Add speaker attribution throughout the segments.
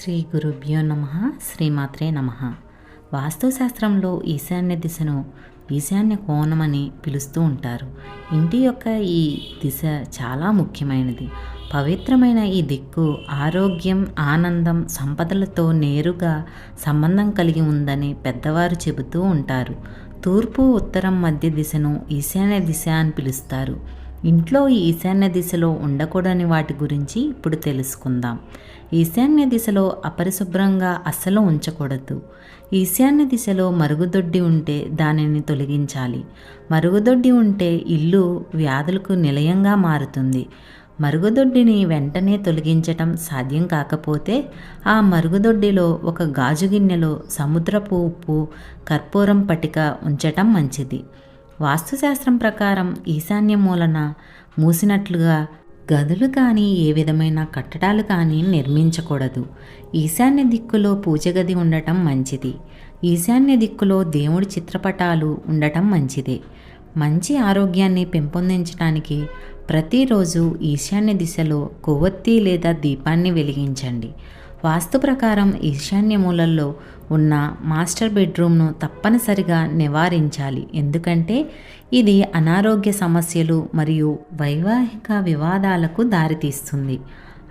Speaker 1: శ్రీ గురుభ్యో నమ శ్రీమాత్రే నమ. వాస్తుశాస్త్రంలో ఈశాన్య దిశను ఈశాన్య కోణం అని పిలుస్తూ ఉంటారు. ఇంటి యొక్క ఈ దిశ చాలా ముఖ్యమైనది. పవిత్రమైన ఈ దిక్కు ఆరోగ్యం ఆనందం సంపదలతో నేరుగా సంబంధం కలిగి ఉందని పెద్దవారు చెబుతూ ఉంటారు. తూర్పు ఉత్తరం మధ్య దిశను ఈశాన్య దిశ అని పిలుస్తారు. ఇంట్లో ఈశాన్య దిశలో ఉండకూడని వాటి గురించి ఇప్పుడు తెలుసుకుందాం. ఈశాన్య దిశలో అపరిశుభ్రంగా అస్సలు ఉంచకూడదు. ఈశాన్య దిశలో మరుగుదొడ్డి ఉంటే దానిని తొలగించాలి. మరుగుదొడ్డి ఉంటే ఇల్లు వ్యాధులకు నిలయంగా మారుతుంది. మరుగుదొడ్డిని వెంటనే తొలగించటం సాధ్యం కాకపోతే ఆ మరుగుదొడ్డిలో ఒక గాజు గిన్నెలో సముద్రపు ఉప్పు కర్పూరం పటిక ఉంచటం మంచిది. వాస్తుశాస్త్రం ప్రకారం ఈశాన్య మూలన మూసినట్లుగా గదులు కానీ ఏ విధమైన కట్టడాలు కానీ నిర్మించకూడదు. ఈశాన్య దిక్కులో పూజ గది ఉండటం మంచిది. ఈశాన్య దిక్కులో దేవుడి చిత్రపటాలు ఉండటం మంచిదే. మంచి ఆరోగ్యాన్ని పెంపొందించడానికి ప్రతిరోజు ఈశాన్య దిశలో కొవ్వొత్తి లేదా దీపాన్ని వెలిగించండి. వాస్తు ప్రకారం ఈశాన్య మూలల్లో ఉన్న మాస్టర్ బెడ్రూమ్ను తప్పనిసరిగా నివారించాలి. ఎందుకంటే ఇది అనారోగ్య సమస్యలు మరియు వైవాహిక వివాదాలకు దారితీస్తుంది.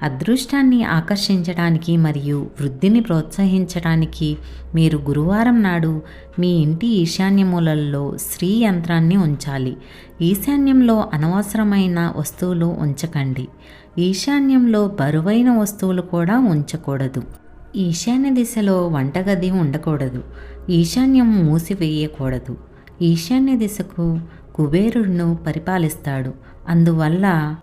Speaker 1: అదృష్టాన్ని ఆకర్షించడానికి మరియు వృద్ధిని ప్రోత్సహించడానికి మీరు గురువారం నాడు మీ ఇంటి ఈశాన్య మూలల్లో స్త్రీ యంత్రాన్ని ఉంచాలి. ఈశాన్యంలో అనవసరమైన వస్తువులు ఉంచకండి. ఈశాన్యంలో బరువైన వస్తువులు కూడా ఉంచకూడదు. ఈశాన్య దిశలో వంటగది ఉండకూడదు. ఈశాన్యం మూసివేయకూడదు. ఈశాన్య దిశకు కుబేరుడును పరిపాలిస్తాడు. అందువల్ల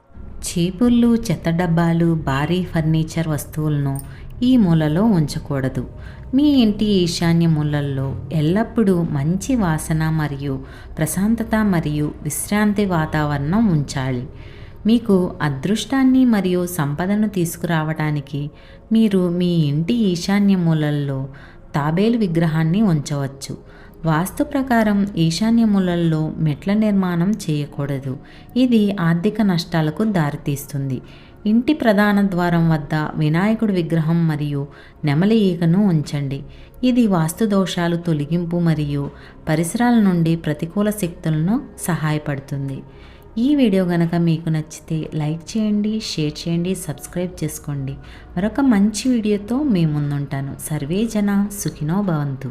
Speaker 1: చీపుళ్ళు చెత్త డబ్బాలు భారీ ఫర్నిచర్ వస్తువులను ఈ మూలలో ఉంచకూడదు. మీ ఇంటి ఈశాన్య మూలల్లో ఎల్లప్పుడూ మంచి వాసన మరియు ప్రశాంతత మరియు విశ్రాంతి వాతావరణం ఉంచాలి. మీకు అదృష్టాన్ని మరియు సంపదను తీసుకురావడానికి మీరు మీ ఇంటి ఈశాన్య మూలల్లో తాబేలు విగ్రహాన్ని ఉంచవచ్చు. వాస్తు ప్రకారం ఈశాన్య మూలల్లో మెట్ల నిర్మాణం చేయకూడదు. ఇది ఆర్థిక నష్టాలకు దారితీస్తుంది. ఇంటి ప్రధాన ద్వారం వద్ద వినాయకుడి విగ్రహం మరియు నెమలి ఈగను ఉంచండి. ఇది వాస్తు దోషాలు తొలగింపు మరియు పరిసరాల నుండి ప్రతికూల శక్తులను సహాయపడుతుంది. ఈ వీడియో కనుక మీకు నచ్చితే లైక్ చేయండి షేర్ చేయండి సబ్స్క్రైబ్ చేసుకోండి. మరొక మంచి వీడియోతో మీ ముందుంటాను. సర్వే జన సుఖినో భవంతు.